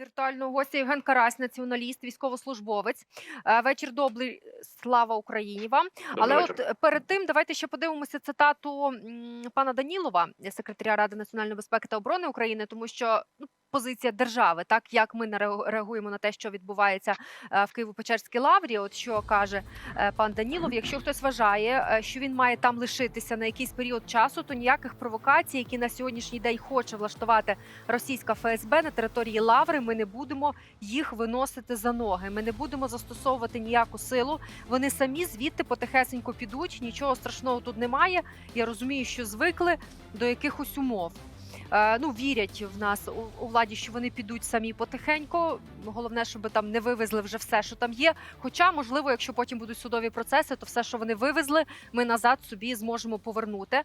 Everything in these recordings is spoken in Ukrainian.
Віртуального гостя Євген Карась, націоналіст, військовослужбовець. Е, Вечір добрий, слава Україні вам. Але вечір. от е, перед тим давайте ще подивимося цитату пана Данілова, секретаря Ради національної безпеки та оборони України, тому що ну, позиція держави, так як ми реагуємо на те, що відбувається е, в Києво-Печерській лаврі. От що каже е, пан Данілов: якщо хтось вважає, е, що він має там лишитися на якийсь період часу, то ніяких провокацій, які на сьогоднішній день хоче влаштувати російська ФСБ на території Лаври. Ми не будемо їх виносити за ноги. Ми не будемо застосовувати ніяку силу. Вони самі звідти потихесенько підуть. Нічого страшного тут немає. Я розумію, що звикли до якихось умов. Е, ну, вірять в нас у, владі, що вони підуть самі потихеньку. Головне, щоб там не вивезли вже все, що там є. Хоча, можливо, якщо потім будуть судові процеси, то все, що вони вивезли, ми назад собі зможемо повернути. Е,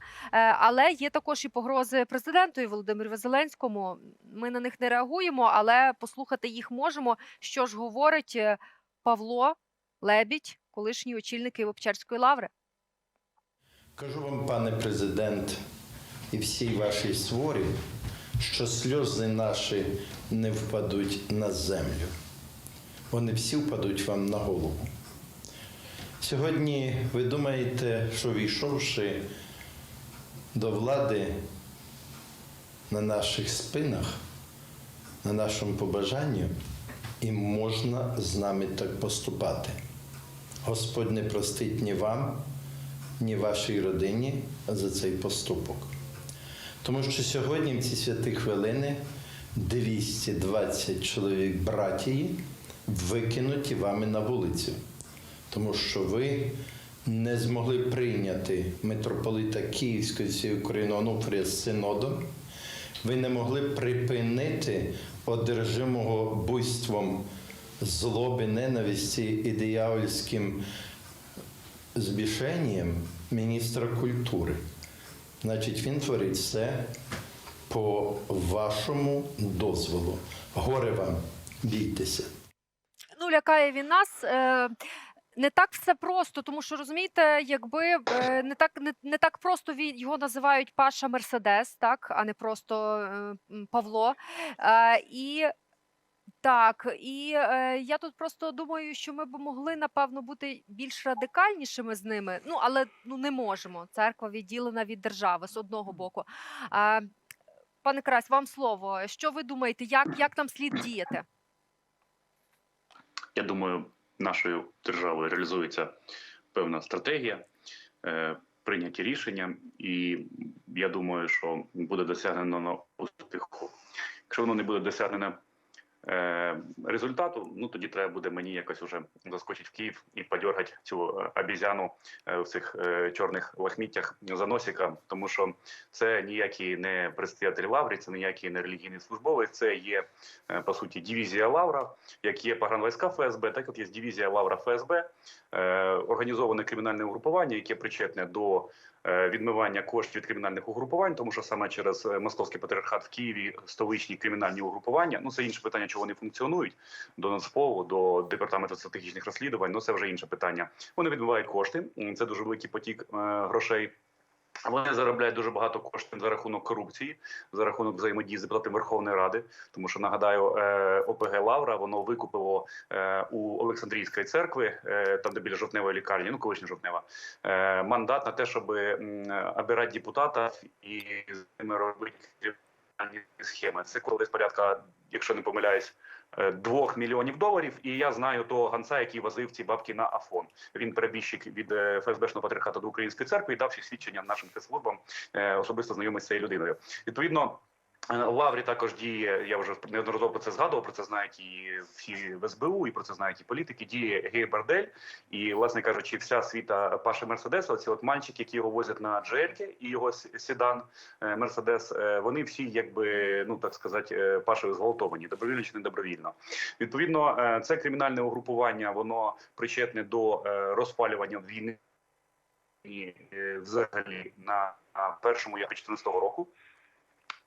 Але є також і погрози президенту і Володимиру Зеленському. Ми на них не реагуємо, але послухати їх можемо. Що ж говорить е, Павло Лебідь, колишній очільник Києво-Печерської лаври. Кажу вам, пане президент, і всій вашій сворі, що сльози наші не впадуть на землю. Вони всі впадуть вам на голову. Сьогодні ви думаєте, що війшовши до влади на наших спинах, на нашому побажанні, і можна з нами так поступати. Господь не простить ні вам, ні вашій родині за цей поступок. Тому що сьогодні, в ці святі хвилини, 220 чоловік братії викинуті вами на вулицю, тому що ви не змогли прийняти митрополита Київської всієї України Онуфрія з синодом. Ви не могли припинити одержимого буйством злоби, ненависті і диявольським збішенням міністра культури. Значить, він творить все по вашому дозволу. Горе вам, бійтеся. ну лякає він нас. Е, не так все просто, тому що розумієте, якби е, не так не, не так просто він його називають Паша Мерседес, так а не просто е, Павло. Е, і так, і е, я тут просто думаю, що ми б могли напевно бути більш радикальнішими з ними. Ну але ну не можемо. Церква відділена від держави з одного боку. А, пане Крась, вам слово. Що ви думаєте, як, як нам слід діяти? Я думаю, нашою державою реалізується певна стратегія, е, прийняті рішення, і я думаю, що буде досягнено успіху. Якщо воно не буде досягнено е, результату, ну тоді треба буде мені якось уже заскочити в Київ і подергати цю е, обізяну е, в цих е, чорних лахміттях за носика, тому що це ніякий не предстоятель лаврі, це ніякий не релігійний службовець, це є е, по суті дивізія Лавра, як є погранвійська ФСБ, так от є дивізія Лавра ФСБ, е, організоване кримінальне угрупування, яке причетне до е, відмивання коштів від кримінальних угрупувань, тому що саме через е, московський патріархат в Києві столичні кримінальні угрупування. Ну це інше питання, чого вони функціонують до Нацполу, до департаменту стратегічних розслідувань. Ну це вже інше питання. Вони відмивають кошти. Це дуже великий потік е, грошей. Вони заробляють дуже багато коштів за рахунок корупції, за рахунок взаємодії з депутатами Верховної Ради. Тому що нагадаю, е, ОПГ Лавра воно викупило е, у Олександрійської церкви, е, там де біля жовтневої лікарні, ну колишня жовтнева, мандат на те, щоб обирати депутата і з ними робити схеми. Це коли з порядка, якщо не помиляюсь. Е, Двох мільйонів доларів, і я знаю того ганца, який возив ці бабки на Афон. Він перебіжчик від е, ФСБшного патріархату до української церкви і дав всі свідчення нашим спецслужбам, е, особисто знайомий з цією людиною. Відповідно. Е, Лаврі також діє. Я вже неодноразово це згадував. Про це знають і всі в СБУ, і про це знають і політики. Діє гей бордель. І, власне кажучи, вся світа Паши Мерседеса, оці от мальчики, які його возять на джельки, і його седан е, Мерседес, е, вони всі, якби ну так сказати, Пашею зґвалтовані, добровільно чи не добровільно. Відповідно, це кримінальне угрупування, воно причетне до розпалювання війни взагалі на першому як 2014 року.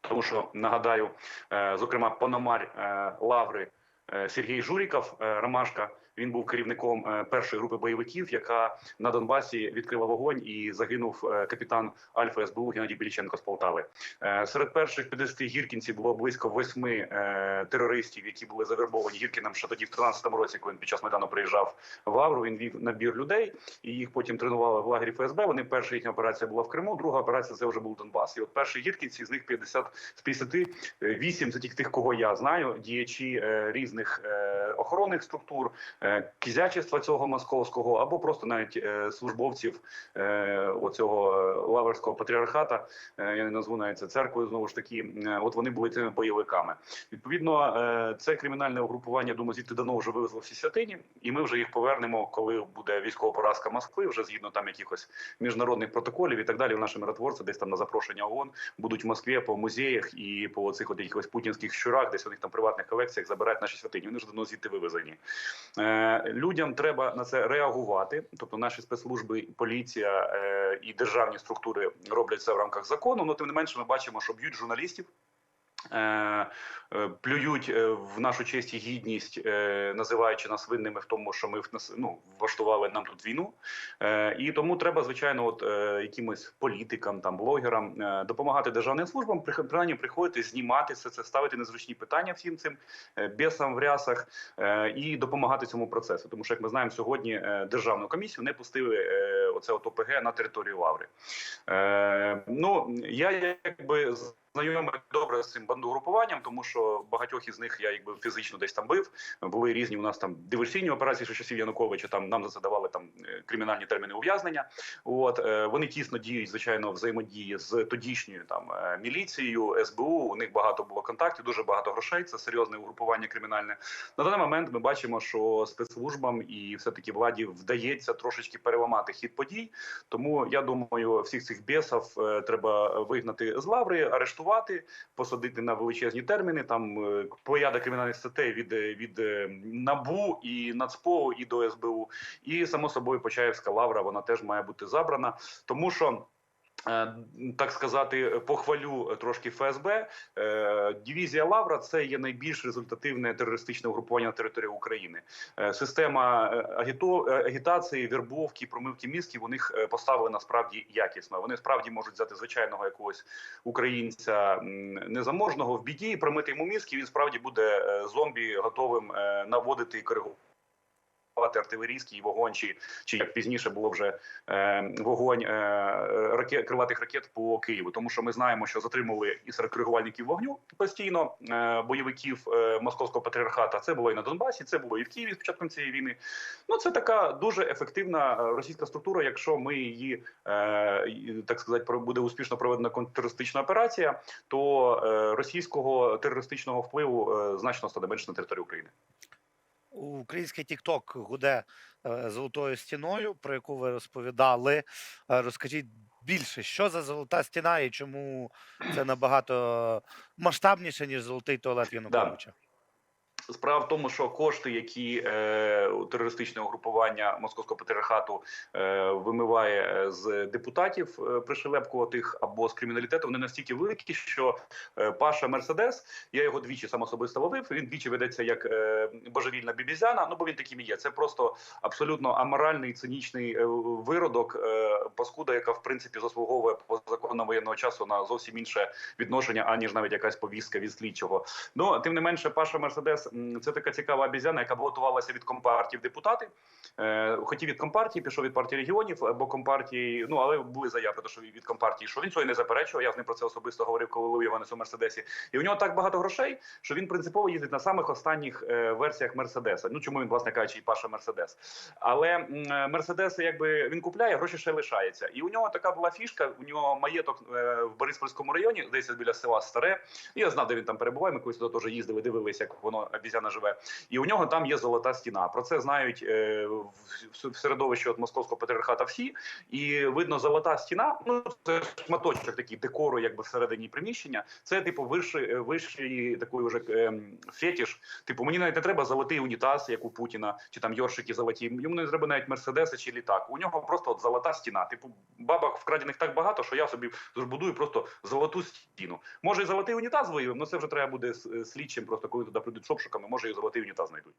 Тому що нагадаю, е, зокрема, Пономар е, Лаври е, Сергій Журіков, Ромашка, Він був керівником е, першої групи бойовиків, яка на Донбасі відкрила вогонь і загинув е, капітан Альфа СБУ Геннадій Біліченко з Полтави. Е, Серед перших 50 гіркінців було близько восьми терористів, які були завербовані Гіркіним ще тоді в 13-му році, коли він під час майдану приїжджав в Лавру. Він вів набір людей і їх потім тренували в лагері ФСБ. Вони перша їхня операція була в Криму, друга операція це вже був Донбас. І от перші гіркінці з них 50 з 58 це тільки тих, кого я знаю, діячі різних охоронних структур, е, кізячества цього московського, або просто навіть е, службовців е, оцього лаврського патріархата. Я не назву навіть це церквою. Знову ж таки, от вони були цими бойовиками. Відповідно, це кримінальне угрупування, думаю, звідти давно вже вивезло всі святині, і ми вже їх повернемо, коли буде військова поразка Москви, вже згідно там якихось міжнародних протоколів і так далі. Наші миротворці десь там на запрошення ООН будуть в Москві по музеях і по цих от якихось путінських щурах, десь у них там приватних колекціях забирають наші святині. Вони вже давно звідти вивезені. Е, людям треба на це реагувати. Тобто наші спецслужби, поліція е, і державні структури роблять це в рамках закону. Ну тим не менше, ми бачимо, що б'ють журналістів. Е, е, плюють е, в нашу честь і гідність, називаючи нас винними в тому, що ми в ну, влаштували нам тут війну. І тому треба, звичайно, от якимось політикам, там блогерам допомагати державним службам, принаймні приходити, знімати це, ставити незручні питання всім цим бісам в рясах і допомагати цьому процесу. Тому що, як ми знаємо, сьогодні державну комісію не пустили оце от ОПГ на територію Лаври. Ну я якби знайомий добре з цим бандугрупуванням, тому що багатьох із них я якби фізично десь там бив. Були різні у нас там диверсійні операції, що часів Януковича. Там нам за це давали там е, кримінальні терміни ув'язнення. От е, вони тісно діють, звичайно, взаємодії з тодішньою там е, міліцією, СБУ. У них багато було контактів, дуже багато грошей. Це серйозне угрупування кримінальне. На даний момент ми бачимо, що спецслужбам і все таки владі вдається трошечки переламати хід подій. Тому я думаю, всіх цих бісів е, треба вигнати з лаври, арештувати, посадити на величезні терміни. Там е, плеяда кримінальних статей від, е, від е, набу і нацпо і до СБУ. І само собою Почаївська лавра вона теж має бути забрана, тому що. Е, Так сказати, похвалю трошки ФСБ. Е, Дивізія Лавра це є найбільш результативне терористичне угрупування на території України. Е, Система агітації, вербовки, промивки мізків у них е, поставлена справді якісно. Вони справді можуть взяти звичайного якогось українця незаможного в біді, промити йому мізки. Він справді буде зомбі готовим наводити і коригувати артилерійський вогонь, чи, чи як пізніше було вже е, вогонь е, ракет, крилатих ракет по Києву. Тому що ми знаємо, що затримували і серед коригувальників вогню постійно е, бойовиків е, московського патріархата. Це було і на Донбасі, це було і в Києві з початком цієї війни. Ну це така дуже ефективна е, російська структура. Якщо ми її е, так сказати, буде успішно проведена контртерористична операція, то е, російського терористичного впливу е, значно стане менше на території України. Український Тікток гуде е, золотою стіною, про яку ви розповідали. Е, Розкажіть більше, що за золота стіна і чому це набагато масштабніше, ніж золотий туалет Януковича? Справа в тому, що кошти, які е, терористичне угрупування московського патріархату е, вимиває е, з депутатів е, пришелепкуватих або з криміналітету, вони настільки великі, що е, Паша Мерседес, я його двічі сам особисто ловив. Він двічі ведеться як е, божевільна бібізяна. Ну бо він таким і є. Це просто абсолютно аморальний, цинічний е, виродок, е, паскуда, яка в принципі заслуговує по воєнного часу на зовсім інше відношення, аніж навіть якась повістка від слідчого. Ну тим не менше, Паша Мерседес це така цікава обізяна, яка балотувалася від компартії в депутати. Е, хотів від компартії, пішов від партії регіонів або компартії. Ну але були заяви, що від компартії, що він цього не заперечував. Я з ним про це особисто говорив, коли ловив його на цьому мерседесі. І у нього так багато грошей, що він принципово їздить на самих останніх е, версіях Мерседеса. Ну чому він, власне кажучи, і Паша Мерседес. Але е, Мерседеси, якби він купляє, гроші ще лишається. І у нього така була фішка. У нього маєток в Бориспольському районі, десь біля села Старе. І я знав, де він там перебуває. Ми колись туди теж їздили, дивилися, як воно обізяна живе. І у нього там є золота стіна. Про це знають е, в, середовищі от московського патріархата всі. І видно, золота стіна. Ну це шматочок такий декору, якби всередині приміщення. Це типу вищий, вищий такий уже ем, фетіш. Типу, мені навіть не треба золотий унітаз, як у Путіна, чи там йоршики золоті. Йому не треба навіть мерседеси чи літак. У нього просто от золота стіна. Типу, бабок вкрадених так багато, що я собі збудую просто золоту стіну. Може, і золотий унітаз виявив, але це вже треба буде слідчим. Просто коли туди прийдуть шопшиками, може і золотий унітаз знайдуть.